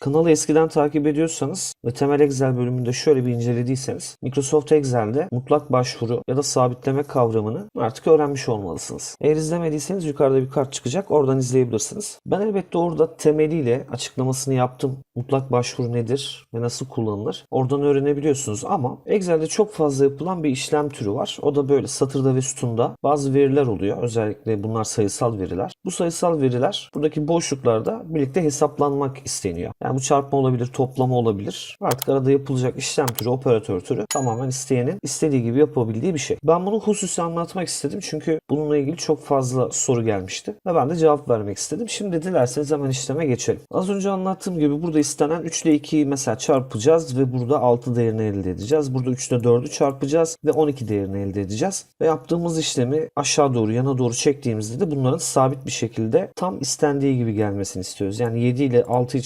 Kanalı eskiden takip ediyorsanız ve temel Excel bölümünde şöyle bir incelediyseniz Microsoft Excel'de mutlak başvuru ya da sabitleme kavramını artık öğrenmiş olmalısınız. Eğer izlemediyseniz yukarıda bir kart çıkacak oradan izleyebilirsiniz. Ben elbette orada temeliyle açıklamasını yaptım. Mutlak başvuru nedir ve nasıl kullanılır? Oradan öğrenebiliyorsunuz ama Excel'de çok fazla yapılan bir işlem türü var. O da böyle satırda ve sütunda bazı veriler oluyor. Özellikle bunlar sayısal veriler. Bu sayısal veriler buradaki boşluklarda birlikte hesaplanmak isteniyor. Yani bu çarpma olabilir, toplama olabilir. Artık arada yapılacak işlem türü, operatör türü tamamen isteyenin istediği gibi yapabildiği bir şey. Ben bunu hususi anlatmak istedim çünkü bununla ilgili çok fazla soru gelmişti ve ben de cevap vermek istedim. Şimdi dilerseniz hemen işleme geçelim. Az önce anlattığım gibi burada istenen 3 ile 2'yi mesela çarpacağız ve burada 6 değerini elde edeceğiz. Burada 3 ile 4'ü çarpacağız ve 12 değerini elde edeceğiz. Ve yaptığımız işlemi aşağı doğru yana doğru çektiğimizde de bunların sabit bir şekilde tam istendiği gibi gelmesini istiyoruz. Yani 7 ile 6'yı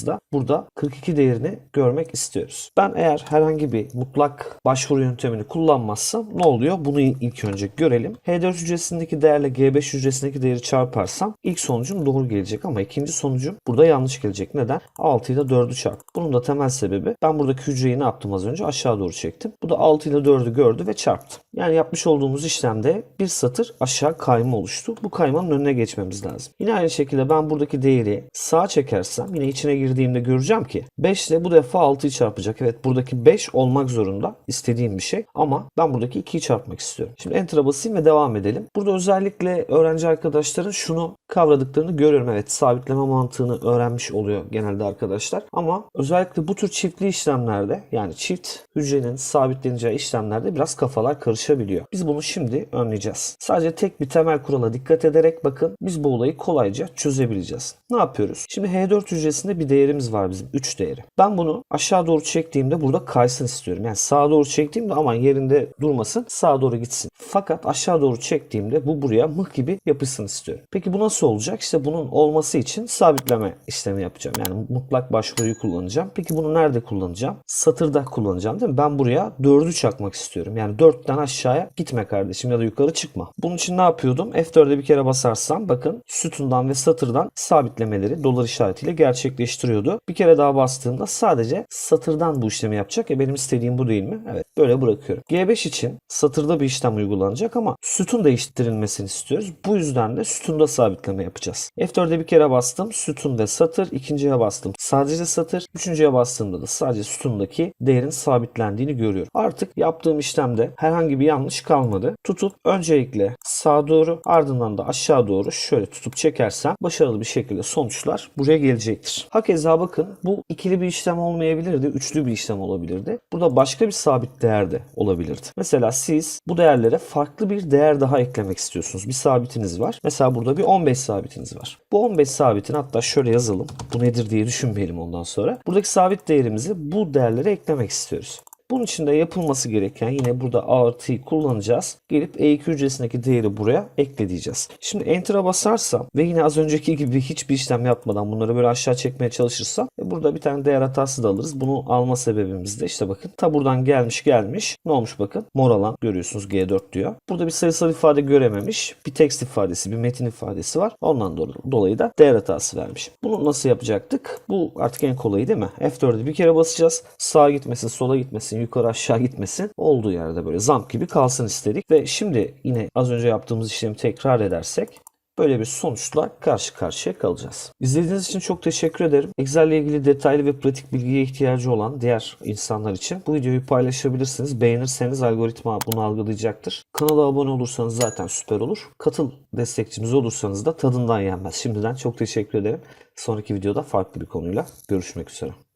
çarptığımızda burada 42 değerini görmek istiyoruz. Ben eğer herhangi bir mutlak başvuru yöntemini kullanmazsam ne oluyor? Bunu ilk önce görelim. H4 hücresindeki değerle G5 hücresindeki değeri çarparsam ilk sonucum doğru gelecek ama ikinci sonucum burada yanlış gelecek. Neden? 6 ile 4'ü çarp. Bunun da temel sebebi ben buradaki hücreyi ne yaptım az önce? Aşağı doğru çektim. Bu da 6 ile 4'ü gördü ve çarptı. Yani yapmış olduğumuz işlemde bir satır aşağı kayma oluştu. Bu kaymanın önüne geçmemiz lazım. Yine aynı şekilde ben buradaki değeri sağa çekersem yine içine girdiğimde göreceğim ki 5 ile bu defa 6'yı çarpacak. Evet buradaki 5 olmak zorunda istediğim bir şey ama ben buradaki 2'yi çarpmak istiyorum. Şimdi enter'a basayım ve devam edelim. Burada özellikle öğrenci arkadaşların şunu kavradıklarını görüyorum. Evet sabitleme mantığını öğrenmiş oluyor genelde arkadaşlar. Ama özellikle bu tür çiftli işlemlerde yani çift hücrenin sabitleneceği işlemlerde biraz kafalar karışabiliyor. Biz bunu şimdi önleyeceğiz. Sadece tek bir temel kurala dikkat ederek bakın biz bu olayı kolayca çözebileceğiz. Ne yapıyoruz? Şimdi H4 hücresinde bir değerimiz var bizim 3 değeri. Ben bunu aşağı doğru çektiğimde burada kaysın istiyorum. Yani sağa doğru çektiğimde aman yerinde durmasın sağa doğru gitsin. Fakat aşağı doğru çektiğimde bu buraya mıh gibi yapışsın istiyorum. Peki bu nasıl olacak? İşte bunun olması için sabitleme işlemi yapacağım. Yani mutlak başvuruyu kullanacağım. Peki bunu nerede kullanacağım? Satırda kullanacağım değil mi? Ben buraya 4'ü çakmak istiyorum. Yani 4'ten aşağıya gitme kardeşim ya da yukarı çıkma. Bunun için ne yapıyordum? F4'e bir kere basarsam bakın sütundan ve satırdan sabitlemeleri dolar işaretiyle gerçekleştiriyordu. Bir kere daha bastığımda sadece satırdan bu işlemi yapacak. E benim istediğim bu değil mi? Evet böyle bırakıyorum. G5 için satırda bir işlem uygulanacak ama sütun değiştirilmesini istiyoruz. Bu yüzden de sütunda sabitleme yapacağız. F4'e bir kere bastım. Sütun ve satır. ikinciye bastım. Sadece satır. Üçüncüye bastığımda da sadece sütundaki değerin sabitlendiğini görüyorum. Artık yaptığım işlemde herhangi bir yanlış kalmadı. Tutup öncelikle sağa doğru ardından da aşağı doğru şöyle tutup çekersem başarılı bir şekilde sonuçlar buraya gelecektir. Hakeza bakın bu ikili bir işlem olmayabilirdi. Üçlü bir işlem olabilirdi. Burada başka bir sabit değer de olabilirdi. Mesela siz bu değerlere farklı bir değer daha eklemek istiyorsunuz. Bir sabitiniz var. Mesela burada bir 15 sabitiniz var. Bu 15 sabitin hatta şöyle yazalım. Bu nedir diye düşünmeyelim ondan sonra. Buradaki sabit değerimizi bu değerlere eklemek istiyoruz. Bunun için de yapılması gereken yine burada artıyı kullanacağız. Gelip E2 hücresindeki değeri buraya ekle diyeceğiz. Şimdi Enter'a basarsam ve yine az önceki gibi hiçbir işlem yapmadan bunları böyle aşağı çekmeye çalışırsam e burada bir tane değer hatası da alırız. Bunu alma sebebimiz de işte bakın ta buradan gelmiş gelmiş. Ne olmuş bakın? Mor alan görüyorsunuz G4 diyor. Burada bir sayısal ifade görememiş. Bir text ifadesi, bir metin ifadesi var. Ondan dolayı da değer hatası vermiş. Bunu nasıl yapacaktık? Bu artık en kolayı değil mi? F4'e bir kere basacağız. Sağa gitmesin, sola gitmesin, yukarı aşağı gitmesin. Olduğu yerde böyle zamp gibi kalsın istedik. Ve şimdi yine az önce yaptığımız işlemi tekrar edersek böyle bir sonuçla karşı karşıya kalacağız. İzlediğiniz için çok teşekkür ederim. Excel ile ilgili detaylı ve pratik bilgiye ihtiyacı olan diğer insanlar için bu videoyu paylaşabilirsiniz. Beğenirseniz algoritma bunu algılayacaktır. Kanala abone olursanız zaten süper olur. Katıl destekçimiz olursanız da tadından yenmez. Şimdiden çok teşekkür ederim. Sonraki videoda farklı bir konuyla görüşmek üzere.